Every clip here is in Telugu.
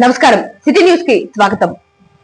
నమస్కారం. సిటీ న్యూస్కి స్వాగతం.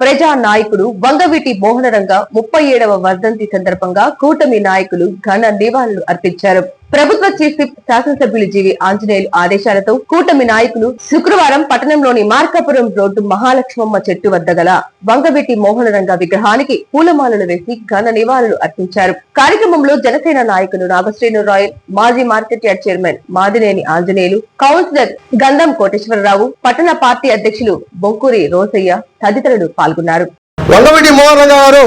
ప్రజా నాయకుడు వంగవీటి మోహనరంగ ముప్పై ఏడవ వర్ధంతి సందర్భంగా కూటమి నాయకులు ఘన నివాళులు అర్పించారు. ప్రభుత్వ చీఫ్ విప్ శాసనసభ్యులు జీవి ఆంజనేయులు ఆదేశాలతో కూటమి నాయకులు శుక్రవారం పట్టణంలోని మార్కాపురం రోడ్డు మహాలక్ష్మమ్మ చెట్టు వద్ద గల వంగవీటి మోహనరంగ విగ్రహానికి పూలమాలలు వేసి ఘన నివాళులు అర్పించారు. కార్యక్రమంలో జనసేన నాయకులు నాగశ్రీను రాయల్ మాజీ market yard chairman Madineni Anjaneyulu councillor Gandham Koteswararao పట్టణ పార్టీ అధ్యక్షులు బొంకూరి రోసయ్య తదితరులు పాల్గొన్నారు. వంగవీటి గారు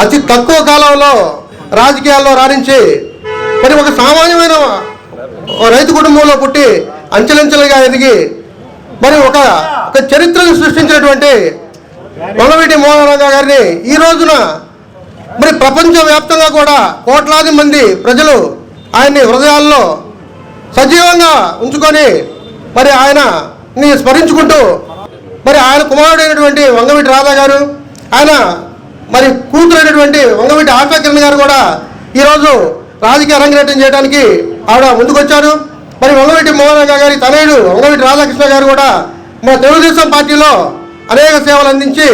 అతి తక్కువ కాలంలో రాజకీయాల్లో రాణించి మరి ఒక సామాన్యమైన రైతు కుటుంబంలో పుట్టి అంచెలంచెలుగా ఎదిగి మరి ఒక ఒక చరిత్రను సృష్టించినటువంటి వల్లవీటి మోహనరాజా గారిని ఈ రోజున మరి ప్రపంచవ్యాప్తంగా కూడా కోట్లాది మంది ప్రజలు ఆయన్ని హృదయాల్లో సజీవంగా ఉంచుకొని మరి ఆయనని స్మరించుకుంటూ మరి ఆయన కుమారుడైనటువంటి వంగవీటి రాధా గారు ఆయన మరి కూతురైనటువంటి వంగవీటి ఆశా కిరణ్ గారు కూడా ఈరోజు రాజకీయ రంగరేటం చేయడానికి ఆవిడ ముందుకొచ్చారు. మరి వంగవీటి మోహన్ గారి తనయుడు వంగవీటి రాధాకృష్ణ గారు కూడా మన తెలుగుదేశం పార్టీలో అనేక సేవలు అందించి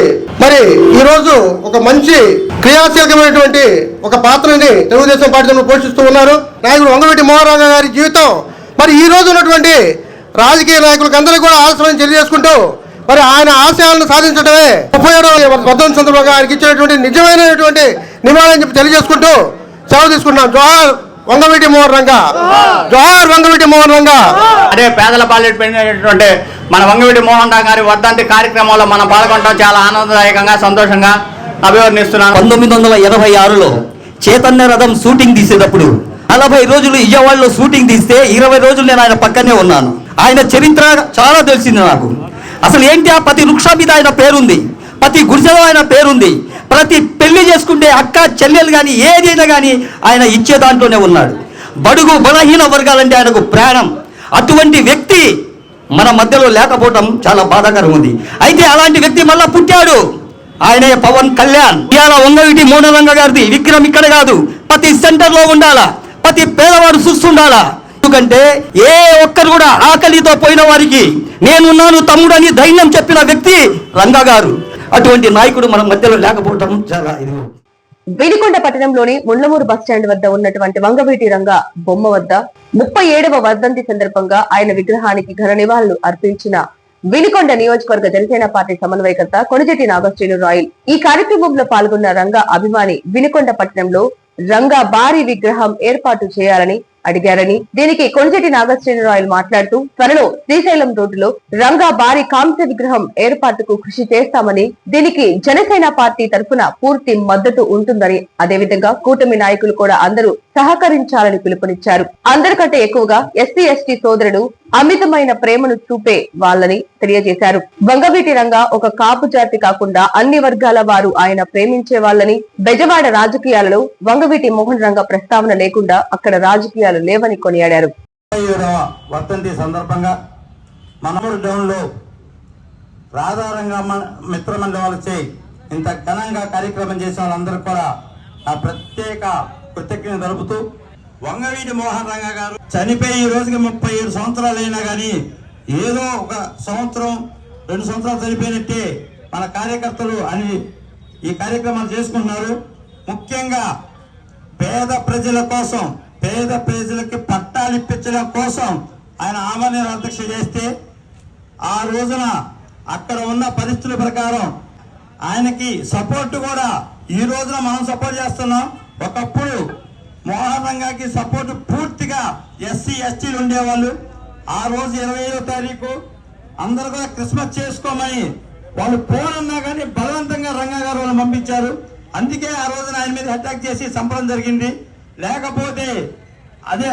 మరి ఈరోజు ఒక మంచి క్రియాశీలకమైనటువంటి ఒక పాత్రని తెలుగుదేశం పార్టీలో పోషిస్తూ ఉన్నారు. నాయకుడు వంగవీటి మోహన్ గారి జీవితం. మరి ఈ రోజు ఉన్నటువంటి రాజకీయ నాయకులకు అందరికీ కూడా ఆలస్యం తెలియజేసుకుంటూ మరి ఆయన ఆశయాలను సాధించడమే ముప్పై ఏడవ వర్ధంతి సందర్భంగా ఆయనకి ఇచ్చినటువంటి నిజమైనటువంటి నివాళని చెప్పి తెలియజేసుకుంటూ సెలవు తీసుకుంటున్నాం. జోహార్ వంగవీటి మోహన్ రంగ. జోహార్. వంగవీటి మోహన్ రంగ. అదే పేదల పాలిట పెరిగినటువంటి మన వంగవీటి మోహన్ రావు గారి వర్ధంతి కార్యక్రమంలో మనం పాల్గొనడం చాలా ఆనందదాయకంగా సంతోషంగా అభివర్ణిస్తున్నాను. పంతొమ్మిది వందల ఎనభై ఆరులో చైతన్య రథం షూటింగ్ తీసేటప్పుడు నలభై రోజులు విజయవాడలో షూటింగ్ తీస్తే ఇరవై రోజులు నేను ఆయన పక్కనే ఉన్నాను. ఆయన చరిత్ర చాలా తెలిసింది నాకు. అసలు ఏంటి ఆ ప్రతి వృక్షం మీద ఆయన పేరుంది? ప్రతి గుడిసెలో ఆయన పేరుంది. ప్రతి పెళ్ళి చేసుకుంటే అక్క చెల్లెలు కానీ ఏదైనా కానీ ఆయన ఇచ్చే దాంట్లోనే ఉన్నాడు. బడుగు బలహీన వర్గాలంటే ఆయనకు ప్రాణం. అటువంటి వ్యక్తి మన మధ్యలో లేకపోవటం చాలా బాధాకరం ఉంది. అయితే అలాంటి వ్యక్తి మళ్ళా పుట్టాడు. ఆయనే పవన్ కళ్యాణ్. ఇవాళ వంగవీటి మోనరంగ గారిది విక్రమ్ ఇక్కడ కాదు. ప్రతి సెంటర్లో ఉండాలా? ప్రతి పేదవాడు చూస్తుండాలా? ఎందుకంటే ఏ ఒక్కరు కూడా ఆకలితో పోయిన వారికి నేనున్నాను తమ్ముడని ధైర్యం చెప్పిన వ్యక్తి రంగా గారు. అటువంటి నాయకుడు మన మధ్యలో లేకపోవటం చాలా ఇది. వినుకొండ పట్టణంలోని ముళ్ళమూరు బస్టాండ్ వద్ద ఉన్నటువంటి వంగవీటి రంగ బొమ్మ వద్ద ముప్పై ఏడవ వర్ధంతి సందర్భంగా ఆయన విగ్రహానికి ఘన నివాళులు అర్పించిన వినికొండ నియోజకవర్గ జనసేన పార్టీ సమన్వయకర్త కొణిజెట్టి నాగశ్రీను రాయల్. ఈ కార్యక్రమంలో పాల్గొన్న రంగ అభిమాని వినికొండ పట్టణంలో రంగా భారీ విగ్రహం ఏర్పాటు చేయాలని అడిగారని దీనికి కొణిజెట్టి నాగశ్రీను మాట్లాడుతూ త్వరలో శ్రీశైలం రోడ్డులో రంగా భారీ కాంస్య విగ్రహం ఏర్పాటుకు కృషి చేస్తామని దీనికి జనసేన పార్టీ తరఫున పూర్తి మద్దతు ఉంటుందని అదేవిధంగా కూటమి నాయకులు కూడా అందరూ సహకరించాలని పిలుపునిచ్చారు. అందరికంటే ఎక్కువగా ఎస్సీ ఎస్టీ సోదరుడు అమితమైన ప్రేమను చూపే వాళ్ళని తెలియజేశారు. వంగవీటి రంగ ఒక కాపు జాతి కాకుండా అన్ని వర్గాల వారు ఆయన ప్రేమించే వాళ్ళని బెజవాడ రాజకీయాలలో వంగవీటి మోహన్ రంగ ప్రస్తావన లేకుండా అక్కడ రాజకీయాలు లేవని కొనియాడారు. వర్తంతి సందర్భంగా మనమూరు డౌన్లో రాధారంగ మ- మిత్రమండలి వాళ్ళచే ఇంత ఘనంగా కార్యక్రమం చేసిన వాళ్ళందరూ కూడా నా ప్రత్యేక కృతజ్ఞత జరుపుతూ వంగవీటి మోహన్ రంగ గారు చనిపోయి ఈ రోజుకి ముప్పై ఏడు సంవత్సరాలు అయినా కానీ ఏదో ఒక సంవత్సరం రెండు సంవత్సరాలు చనిపోయినట్టే మన కార్యకర్తలు అని ఈ కార్యక్రమాలు చేసుకుంటున్నారు. ముఖ్యంగా పేద ప్రజల కోసం పేద ప్రజలకి పట్టాలు ఇప్పించడం కోసం ఆయన ఆమరణ అధ్యక్ష చేస్తే ఆ రోజున అక్కడ ఉన్న పరిస్థితుల ప్రకారం ఆయనకి సపోర్ట్ కూడా ఈ రోజున మనం సపోర్ట్ చేస్తున్నాం. ఒకప్పుడు మోహన్ రంగాకి సపోర్ట్ పూర్తిగా ఎస్సీ ఎస్టీలు ఉండేవాళ్ళు. ఆ రోజు ఇరవై ఐదో తారీఖు అందరు కూడా క్రిస్మస్ చేసుకోమని వాళ్ళు పోనన్నా కానీ బలవంతంగా రంగా గారు వాళ్ళు పంపించారు. అందుకే ఆ రోజున ఆయన మీద అటాక్ చేసి చంపడం జరిగింది. లేకపోతే అదే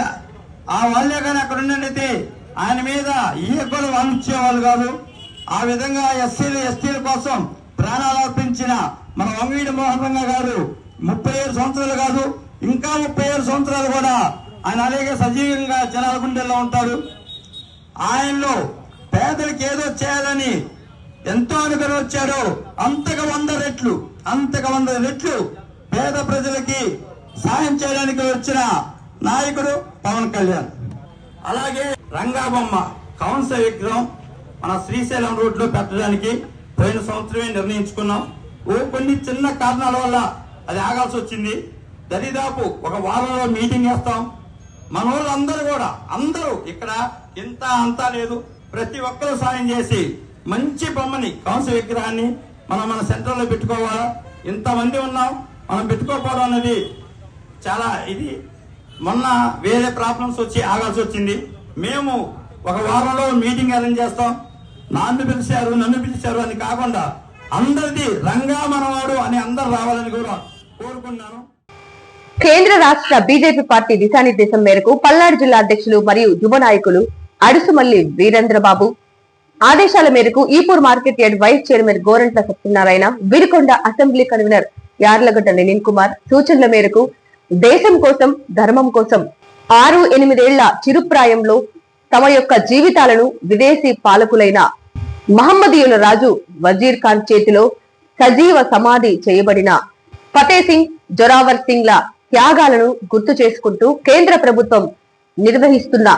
ఆ వాళ్ళే కానీ అక్కడ ఉన్నట్టయితే ఆయన మీద ఈగలు వాళ్ళు కాదు. ఆ విధంగా ఎస్సీలు ఎస్టీల కోసం ప్రాణాలు అర్పించిన మన వంగీడి మోహన్ రంగ గారు ముప్పై ఏడు సంవత్సరాలు కాదు ఇంకా ముప్పై ఏడు సంవత్సరాలు కూడా ఆయన అలాగే సజీవంగా జనాల గుండెల్లో ఉంటారు ఆయనలో పేదలకు ఏదో చేయాలని ఎంతో అనుకుని వచ్చాడో అంతగా వంద రెట్లు అంతగా వంద రెట్లు పేద ప్రజలకి సాయం చేయడానికి వచ్చిన నాయకుడు పవన్ కళ్యాణ్. అలాగే రంగాబొమ్మ కౌన్స విగ్రహం మన శ్రీశైలం రోడ్లో పెట్టడానికి పోయిన సంవత్సరమే నిర్ణయించుకున్నాం. ఓ కొన్ని చిన్న కారణాల వల్ల అది ఆగాల్సి వచ్చింది. దరిదాపు ఒక వారంలో మీటింగ్ వేస్తాం. మన వాళ్ళందరూ కూడా అందరూ ఇక్కడ ఇంత అంతా లేదు. ప్రతి ఒక్కరూ సాయం చేసి మంచి బొమ్మని కంస విగ్రహాన్ని మనం మన సెంటర్లో పెట్టుకోవాలా? ఇంతమంది ఉన్నాం. మనం పెట్టుకోకపోవడం అనేది చాలా ఇది మొన్న వేరే ప్రాబ్లమ్స్ వచ్చి ఆగాల్సి వచ్చింది. మేము ఒక వారంలో మీటింగ్ అరేంజ్ చేస్తాం. నాన్ను పిలిచారు నన్ను పిలిచారు అని కాకుండా అందరిది రంగా మనవాడు అని అందరు రావాలని కూడా కోరుకున్నాను కేంద్ర రాష్ట్ర బీజేపీ పార్టీ దిశానిర్దేశం మేరకు పల్నాడు జిల్లా అధ్యక్షులు మరియు యువ నాయకులు అడుసుమల్లి వీరేంద్రబాబు. ఆదేశాల మేరకు Epur market yard vice chairman Gorantla Satyanarayana Vinukonda assembly convener Yarlagadda Lenin Kumar. సూచనల మేరకు దేశం కోసం ధర్మం కోసం ఆరు ఎనిమిదేళ్ళ చిరుప్రాయంలో తమ యొక్క జీవితాలను విదేశీ పాలకులైన మహమ్మదీయుల రాజు వజీర్ ఖాన్ చేతిలో సజీవ సమాధి చేయబడిన ఫతే సింగ్ జొరావర్ సింగ్ ల త్యాగాలను గుర్తు చేసుకుంటూ కేంద్ర ప్రభుత్వం నిర్వహిస్తున్న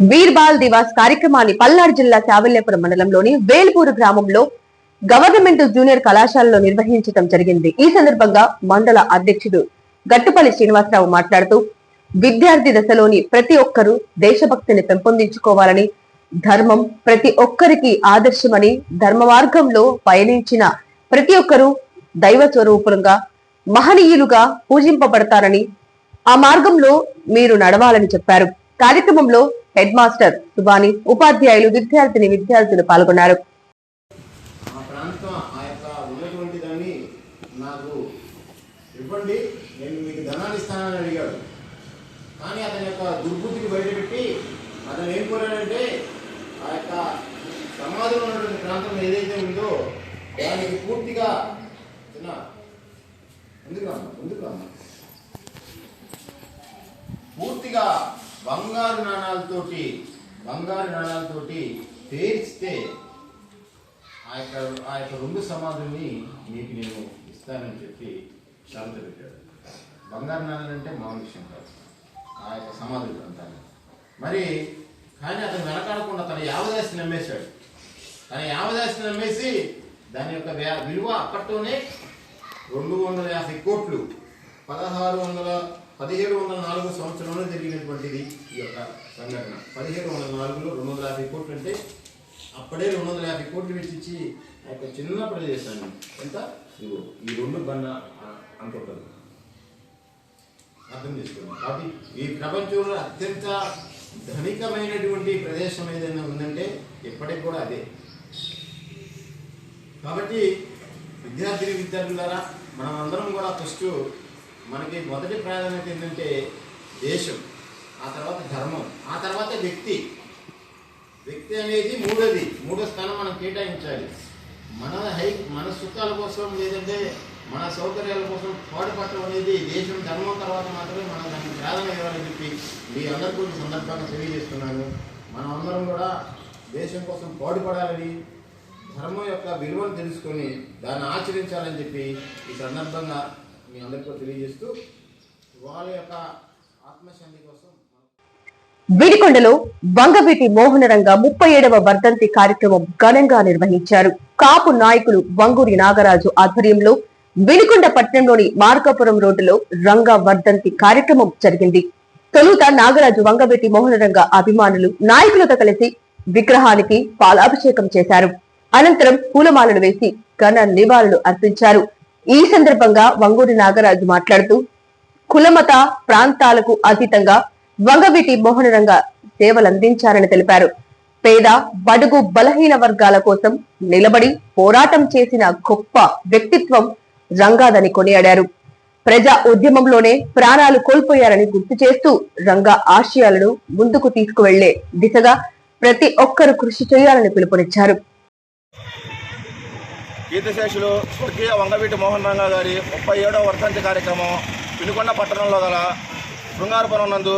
బీర్బాల్ దివాస్ కార్యక్రమాన్ని పల్నాడు జిల్లా చావల్యాపురం మండలంలోని వేల్పూరు గ్రామంలో గవర్నమెంట్ జూనియర్ కళాశాలలో నిర్వహించడం జరిగింది. ఈ సందర్భంగా మండల అధ్యక్షుడు గట్టుపల్లి శ్రీనివాసరావు మాట్లాడుతూ విద్యార్థి దశలోని ప్రతి ఒక్కరూ దేశభక్తిని పెంపొందించుకోవాలని ధర్మం ప్రతి ఒక్కరికి ఆదర్శమని ధర్మ మార్గంలో పయనించిన ప్రతి ఒక్కరూ దైవ స్వరూపులుగా మహనీయులుగా పూజింపబడతారని ఆ మార్గంలో మీరు నడవాలని చెప్పారు. కార్యక్రమంలో హెడ్ మాస్టర్ సుబాని ఉపాధ్యాయులు విద్యార్థిని విద్యార్థులు పాల్గొన్నారు ఆ ప్రాంతం ఆ యొక్క ఉన్నటువంటి దాన్ని నాకు ఇవ్వండి నేను మీకు అని అడిగాడు. కానీ అతని యొక్క దుర్బుద్ధిని బయటపెట్టి అతను ఏం కోరాడంటే ఆ యొక్క సమాధిలో ఉన్నటువంటి ప్రాంతం ఏదైతే ఉందో దానికి పూర్తిగా చిన్న ముందుకు రామ్మా ముందుకు పూర్తిగా బంగారు నాణాలతోటి బంగారు నాణాలతోటి పేర్చితే ఆ యొక్క ఆ యొక్క రెండు సమాధుల్ని మీకు నేను ఇస్తానని చెప్పి షరతు పెట్టాడు. బంగారు నాణ్యాలు అంటే మామూలు విషయం కాదు. ఆ యొక్క సమాధులు ప్రాంతాన్ని మరి కానీ అతను వెనకాడకుండా తన యావదాస్తి నమ్మేశాడు. తన యావదాస్తి నమ్మేసి దాని యొక్క విలువ అప్పట్లోనే రెండు వందల యాభై కోట్లు పదహారు వందల పదిహేడు వందల నాలుగు సంవత్సరంలో జరిగినటువంటిది ఈ యొక్క సంఘటన. పదిహేడు వందల నాలుగులో రెండు వందల యాభై కోట్లు అంటే అప్పుడే రెండు వందల యాభై కోట్లు వెచ్చించి ఆ యొక్క చిన్న ప్రదేశాన్ని ఎంత? ఈ రెండు బన్న అంత ఉంటుంది అర్థం చేసుకోండి కాబట్టి ఈ ప్రపంచంలో అత్యంత ధనికమైనటువంటి ప్రదేశం ఏదైనా ఉందంటే ఇప్పటికి కూడా అదే. కాబట్టి విద్యార్థి విద్యార్థులారా మనం అందరం కూడా ఫస్ట్ మనకి మొదటి ప్రాధాన్యత ఏంటంటే దేశం ఆ తర్వాత ధర్మం ఆ తర్వాత వ్యక్తి. వ్యక్తి అనేది మూడోది. మూడో స్థానం మనం కేటాయించాలి. మన హై మన సుఖాల కోసం లేదంటే మన సౌకర్యాల కోసం పాటుపడటం అనేది దేశం జన్మం తర్వాత మాత్రమే మనం దానికి ప్రాధాన్యత ఇవ్వాలని చెప్పి మీ అందరికీ ఈ సందర్భంగా తెలియజేస్తున్నాను. మనం అందరం కూడా దేశం కోసం పాటుపడాలని ధర్మం యొక్క విలువను తెలుసుకొని దాన్ని ఆచరించాలని చెప్పి ఈ సందర్భంగా మీ అందరికీ తెలియజేస్తూ వాళ్ళ యొక్క ఆత్మశాంతి కోసం విడికొండలో వంగవీటి మోహనరంగ ముప్పై ఏడవ వర్ధంతి కార్యక్రమం ఘనంగా నిర్వహించారు. కాపు నాయకులు వంగూరి నాగరాజు ఆధ్వర్యంలో వినుకొండ పట్టణంలోని మార్కాపురం రోడ్డులో రంగ వర్ధంతి కార్యక్రమం జరిగింది. తొలుత నాగరాజు వంగవీటి మోహనరంగ అభిమానులు నాయకులతో కలిసి విగ్రహానికి పాలాభిషేకం చేశారు. అనంతరం పూలమాలలు వేసి ఘన నివాళులు అర్పించారు. ఈ సందర్భంగా వంగూరి నాగరాజు మాట్లాడుతూ కులమత ప్రాంతాలకు అతీతంగా వంగవీటి మోహనరంగ సేవలందించారని తెలిపారు. పేద బడుగు బలహీన వర్గాల కోసం నిలబడి పోరాటం చేసిన గొప్ప వ్యక్తిత్వం రంగాదని కొనియాడారు. ప్రజా ఉద్యమంలోనే ప్రాణాలు కోల్పోయారని గుర్తు చేస్తూ రంగా ఆశయాలను ముందుకు తీసుకువెళ్ళే దిశగా ప్రతి ఒక్కరూ కృషి చేయాలని పిలుపునిచ్చారు. కీర్తిశేషులు స్వర్గీయ వంగవీటి మోహన్ రంగా గారి ముప్పై ఏడవ వర్ధంతి కార్యక్రమం పినుకొండ పట్టణంలో గల శృంగారపురం నందు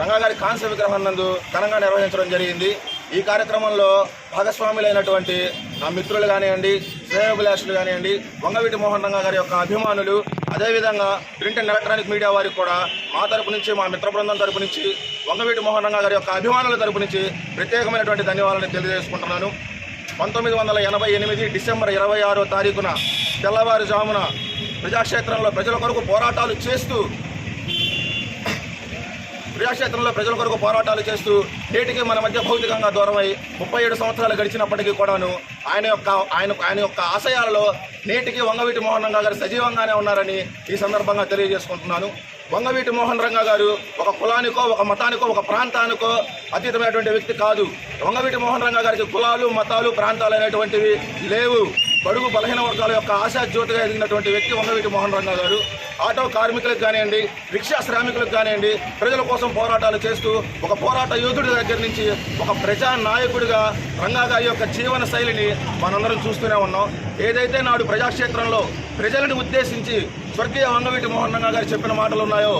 రంగాగారి కాంస్య విగ్రహం నందు ఘనంగా నిర్వహించడం జరిగింది. ఈ కార్యక్రమంలో భాగస్వాములైనటువంటి నా మిత్రులు కానివ్వండి శ్రేయోభిలాషులు కానివ్వండి వంగవీటి మోహన్ రంగా గారి యొక్క అభిమానులు అదేవిధంగా ప్రింట్ అండ్ ఎలక్ట్రానిక్ మీడియా వారికి కూడా మా తరపు నుంచి మా మిత్ర బృందం తరపు నుంచి వంగవీటి మోహన్ రంగా గారి యొక్క అభిమానుల తరపు నుంచి ప్రత్యేకమైనటువంటి ధన్యవాదాలను తెలియజేసుకుంటున్నాను. పంతొమ్మిది వందల ఎనభై ఎనిమిది డిసెంబర్ ఇరవై ఆరో తారీఖున తెల్లవారుజామున ప్రజాక్షేత్రంలో ప్రజల కొరకు పోరాటాలు చేస్తూ క్రీడాక్షేత్రంలో ప్రజల కొరకు పోరాటాలు చేస్తూ నేటికి మన మధ్య భౌతికంగా దూరమై ముప్పై ఏడు సంవత్సరాలు గడిచినప్పటికీ కూడాను ఆయన యొక్క ఆయన ఆయన యొక్క ఆశయాలలో నేటికి వంగవీటి మోహన్ రంగా గారు సజీవంగానే ఉన్నారని ఈ సందర్భంగా తెలియజేసుకుంటున్నాను. వంగవీటి మోహన్ రంగా గారు ఒక కులానికో ఒక మతానికో ఒక ప్రాంతానికో అతీతమైనటువంటి వ్యక్తి కాదు. వంగవీటి మోహన్ రంగా గారికి కులాలు మతాలు ప్రాంతాలు అనేటువంటివి లేవు. బడుగు బలహీన వర్గాల యొక్క ఆశాజ్యోతిగా ఎదిగినటువంటి వ్యక్తి వంగవీటి మోహన్ రంగా గారు. ఆటో కార్మికులకు కానివ్వండి రిక్షా శ్రామికులకు కానివ్వండి ప్రజల కోసం పోరాటాలు చేస్తూ ఒక పోరాట యోధుడి దగ్గర నుంచి ఒక ప్రజా నాయకుడిగా రంగా గారి యొక్క జీవన శైలిని మనందరం చూస్తూనే ఉన్నాం. ఏదైతే నాడు ప్రజాక్షేత్రంలో ప్రజలను ఉద్దేశించి స్వర్గీయ అన్నవీటి మోహన్ రంగా గారు చెప్పిన మాటలు ఉన్నాయో?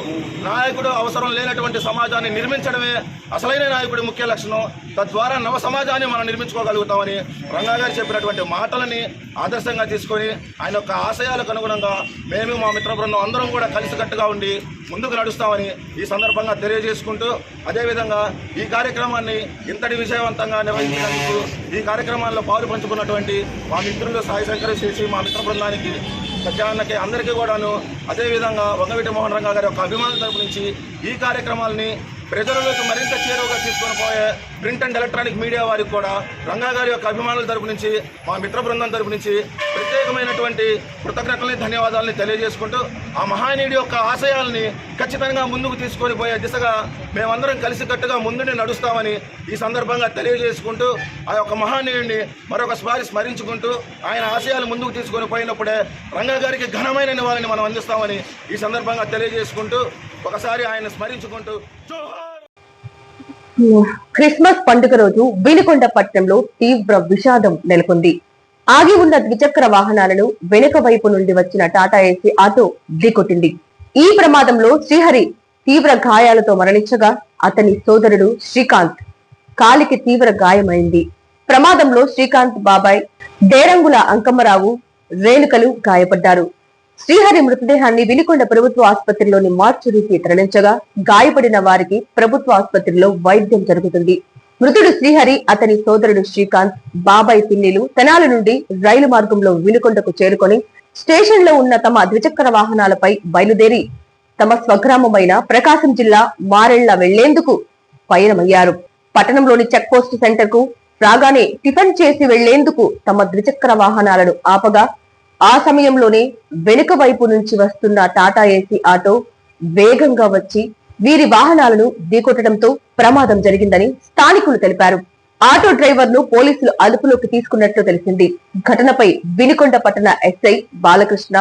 నాయకుడు అవసరం లేనటువంటి సమాజాన్ని నిర్మించడమే అసలైన నాయకుడి ముఖ్య లక్షణం. తద్వారా నవ సమాజాన్ని మనం నిర్మించుకోగలుగుతామని రంగా గారు చెప్పినటువంటి మాటలని ఆదర్శంగా తీసుకొని ఆయన యొక్క ఆశయాలకు అనుగుణంగా మేము మా మిత్ర బృందం అందరం కూడా కలిసికట్టుగా ఉండి ముందుకు నడుస్తామని ఈ సందర్భంగా తెలియజేసుకుంటూ అదేవిధంగా ఈ కార్యక్రమాన్ని ఇంతటి విజయవంతంగా నిర్వహించడానికి ఈ కార్యక్రమాల్లో పాలు పంచుకున్నటువంటి మా మిత్రులు సాయి శంకర్ చేసి మా మిత్ర బృందానికి సత్యాన్నకి అందరికీ కూడాను అదేవిధంగా వంగవీటి మోహన్ రంగా గారి యొక్క అభిమానుల తరపు నుంచి ఈ కార్యక్రమాలని ప్రజలలోకి మరింత చేరువగా తీసుకొని పోయే ప్రింట్ అండ్ ఎలక్ట్రానిక్ మీడియా వారికి కూడా రంగా గారి యొక్క అభిమానుల తరపు నుంచి మా మిత్ర బృందం తరపు నుంచి ప్రత్యేకమైనటువంటి కృతజ్ఞతల్ని ధన్యవాదాలని తెలియజేసుకుంటూ ఆ మహానీయుడి యొక్క ఆశయాల్ని ఖచ్చితంగా ముందుకు తీసుకొని పోయే దిశగా మేమందరం కలిసికట్టుగా ముందుని నడుస్తామని ఈ సందర్భంగా తెలియజేసుకుంటూ ఆ యొక్క మహానీయుడిని మరొకసారి స్మరించుకుంటూ ఆయన ఆశయాలు ముందుకు తీసుకొని పోయినప్పుడే రంగా గారికి ఘనమైన నివాళిని మనం అందిస్తామని ఈ సందర్భంగా తెలియజేసుకుంటూ ఒకసారి ఆయన స్మరించుకుంటూ క్రిస్మస్ పండుగ రోజు వినుకొండ పట్టణంలో తీవ్ర విషాదం నెలకొంది. ఆగి ఉన్న ద్విచక్ర వాహనాలను వెనుక వైపు నుండి వచ్చిన టాటా ఏసీ ఆటో ఢీకొట్టింది. ఈ ప్రమాదంలో శ్రీహరి తీవ్ర గాయాలతో మరణించగా అతని సోదరుడు శ్రీకాంత్ కాలికి తీవ్ర గాయమైంది. ప్రమాదంలో శ్రీకాంత్ బాబాయ్ డేరంగుల అంకమ్మరావు రేణుకలు గాయపడ్డారు. శ్రీహరి మృతదేహాన్ని వినుకొండ ప్రభుత్వ ఆసుపత్రిలోని మార్చురికి తరలించగా గాయపడిన వారికి ప్రభుత్వ ఆసుపత్రిలో వైద్యం జరుగుతుంది. మృతుడు శ్రీహరి అతని సోదరుడు శ్రీకాంత్ బాబాయ్ పిన్నిలు తెనాల నుండి రైలు మార్గంలో వినుకొండకు చేరుకొని స్టేషన్లో ఉన్న తమ ద్విచక్ర వాహనాలపై బయలుదేరి తమ స్వగ్రామమైన ప్రకాశం జిల్లా మారెళ్ళ వెళ్ళేందుకు పయనమయ్యారు. పట్టణంలోని చెక్ పోస్ట్ సెంటర్కు రాగానే టిఫిన్ చేసి వెళ్ళేందుకు తమ ద్విచక్ర వాహనాలను ఆపగా ఆ సమయంలోనే వెనుక వైపు నుంచి వస్తున్న టాటా ఏసీ ఆటో వేగంగా వచ్చి వీరి వాహనాలను ఢీకొట్టడంతో ప్రమాదం జరిగిందని స్థానికులు తెలిపారు. ఆటో డ్రైవర్ను పోలీసులు అదుపులోకి తీసుకున్నట్లు తెలిసింది. ఘటనపై వినుకొండ పట్టణ ఎస్ఐ బాలకృష్ణ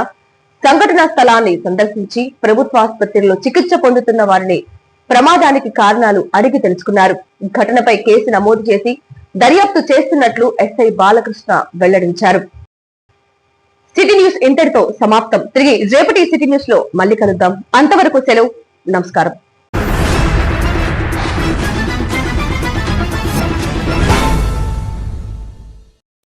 సంఘటనా స్థలాన్ని సందర్శించి ప్రభుత్వ ఆసుపత్రిలో చికిత్స పొందుతున్న వారిని ప్రమాదానికి కారణాలు అడిగి తెలుసుకున్నారు. ఘటనపై కేసు నమోదు చేసి దర్యాప్తు చేస్తున్నట్లు ఎస్ఐ బాలకృష్ణ వెల్లడించారు. సిటీ న్యూస్ ఇంతటితో సమాప్తం. తిరిగి రేపటి సిటీ న్యూస్లో మళ్ళీ కలుద్దాం. అంతవరకు సెలవు. నమస్కారం.